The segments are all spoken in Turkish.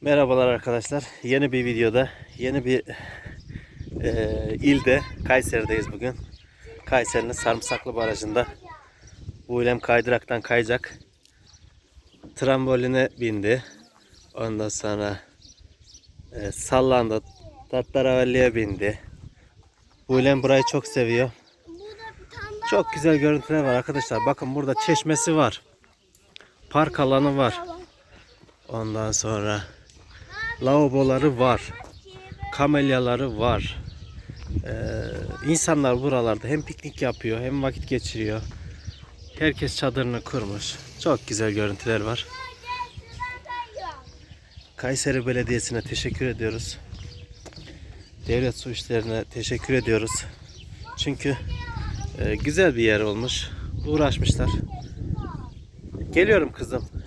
Merhabalar arkadaşlar. Yeni bir videoda, yeni bir eee, ilde, Kayseri'deyiz bugün. Kayseri'nin Sarımsaklı Barajı'nda. Buylem kaydıraktan kayacak. Tramboline bindi. Ondan sonra eee, sallandı. Tattaravalliye bindi. Buylem burayı çok seviyor. Çok güzel görüntüler var arkadaşlar. Bakın burada çeşmesi var. Park alanı var. Ondan sonra lavaboları var. Kamelyaları var. Ee, insanlar buralarda hem piknik yapıyor hem vakit geçiriyor. Herkes çadırını kurmuş. Çok güzel görüntüler var. Kayseri Belediyesi'ne teşekkür ediyoruz. Devlet su işlerine teşekkür ediyoruz. Çünkü e, güzel bir yer olmuş. Uğraşmışlar. Geliyorum kızım.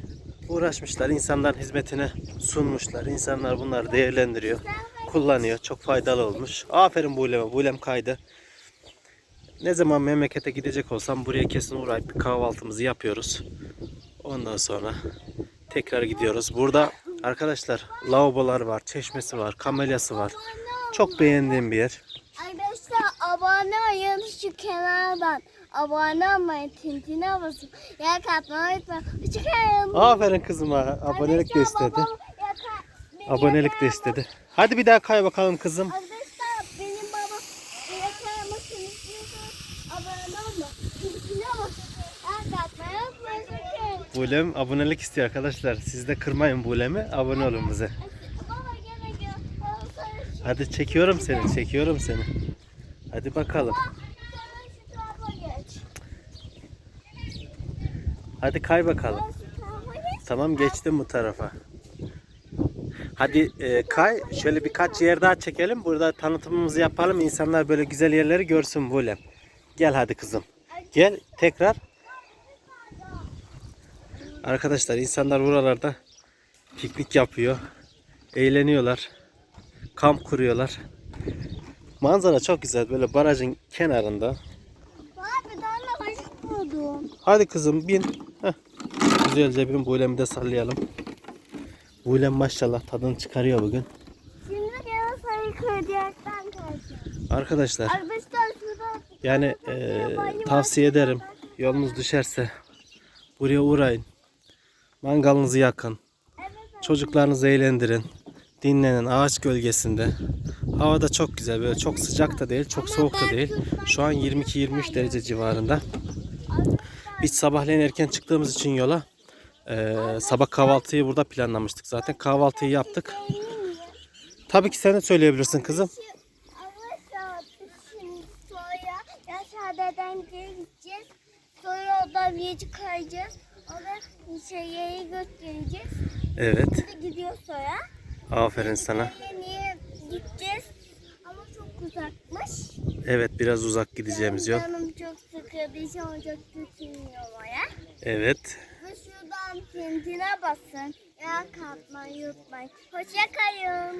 Uğraşmışlar. insanların hizmetine sunmuşlar. İnsanlar bunları değerlendiriyor. Kullanıyor. Çok faydalı olmuş. Aferin Bulem'e. Bulem kaydı. Ne zaman memlekete gidecek olsam buraya kesin uğrayıp bir kahvaltımızı yapıyoruz. Ondan sonra tekrar gidiyoruz. Burada arkadaşlar lavabolar var, çeşmesi var, kamelyası var. Çok beğendiğim bir yer. Arkadaşlar abone olun şu kenardan. Abone olmayı, tintine basın. Yer katmayı unutmayın. Hoşçakalın. Aferin kızıma. Abonelik de istedi. Abonelik de istedi. Hadi bir daha kay bakalım kızım. Arkadaşlar benim babam yatağımı istiyorsanız abone olma. Tintine basın. Yer katmayı unutmayın. Hoşçakalın. Bulem abonelik istiyor arkadaşlar. Siz de kırmayın Bulem'i. Abone olun bize. Hadi çekiyorum seni. Çekiyorum seni. Hadi bakalım. şu tarafa geç. Hadi kay bakalım. Tamam geçtim bu tarafa. Hadi e, kay. Şöyle birkaç yer daha çekelim. Burada tanıtımımızı yapalım. İnsanlar böyle güzel yerleri görsün Bulem. Gel hadi kızım. Gel tekrar. Arkadaşlar insanlar buralarda piknik yapıyor. Eğleniyorlar. Kamp kuruyorlar. Manzara çok güzel. Böyle barajın kenarında. Bir tane kaşık buldum. Hadi kızım bin. Güzelce bin Bulem'i de sallayalım. Bulem maşallah tadını çıkarıyor bugün. Şimdi gene sayı kırdiyaktan kaçacağım. Arkadaşlar yani e, tavsiye ederim. Yolunuz düşerse buraya uğrayın. Mangalınızı yakın. Çocuklarınızı eğlendirin. Dinlenin ağaç gölgesinde. Hava da çok güzel. Böyle çok sıcak da değil, çok soğuk da değil. Şu an 22-23 derece civarında. Biz sabahleyin erken çıktığımız için yola e, sabah kahvaltıyı burada planlamıştık zaten. Kahvaltıyı yaptık. Tabii ki sen de söyleyebilirsin kızım. Gideceğiz. Sonra şeye götüreceğiz. Evet. Şimdi gidiyor soya. Aferin sana. Niye gideceğiz? Ama çok uzakmış. Evet biraz uzak gideceğimiz yol. Canım çok sıkıldı. Hiç olacak götürmüyor oraya. Evet. Ve şuradan tintine basın. Ya katmayı unutmayın. Hoşça kalın.